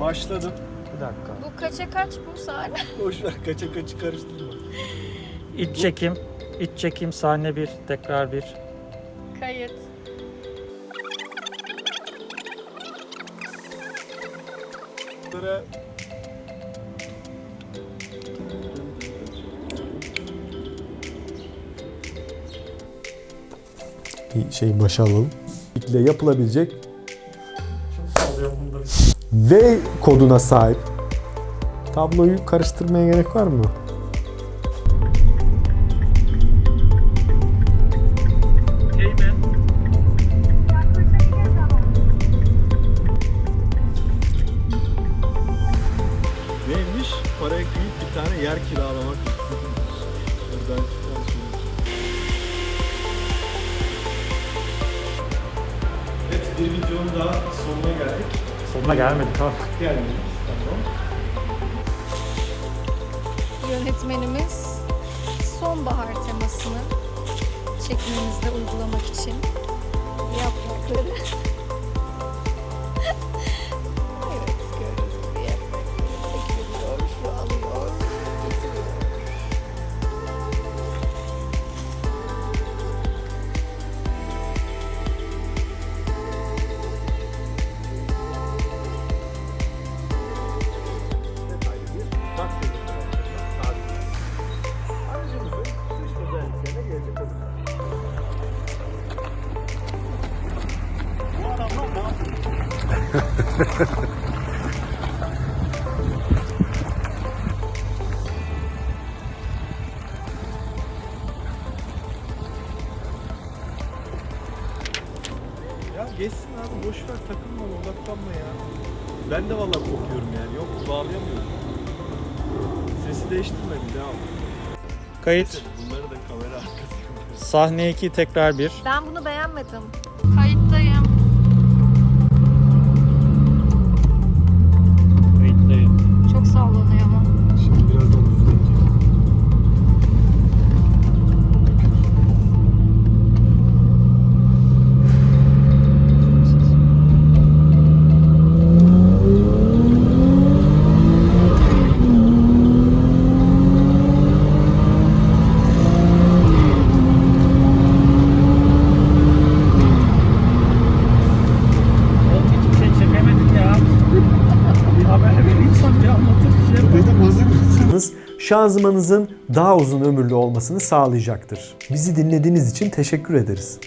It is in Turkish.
başladım. Bir dakika. Bu kaça kaç bu sahne? Boş ver kaça kaçı karıştırma. İç çekim. İç çekim sahne bir. Tekrar bir. Kayıt. Bunlara bir şey başa alalım. ile yapılabilecek V koduna sahip. Tabloyu karıştırmaya gerek var mı? neymiş? Paraya kıyıp bir tane yer kiralamak. Buradan bir videonun daha sonuna geldik. Sonuna gelmedik ama. Gelmedik. Tamam. Yönetmenimiz sonbahar temasını çekimimizde uygulamak için yaprakları Ya geçsin abi boş ver takılma odaklanma ya. Ben de vallahi korkuyorum yani. Yok bağlayamıyorum. Sesi değiştirmedim devam. Kayıt. Bunları da kamera arkası. Sahne 2 tekrar bir. Ben bunu beğenmedim. Kayıttayım. Bir şey yapar. Şanzımanınızın daha uzun ömürlü olmasını sağlayacaktır. Bizi dinlediğiniz için teşekkür ederiz.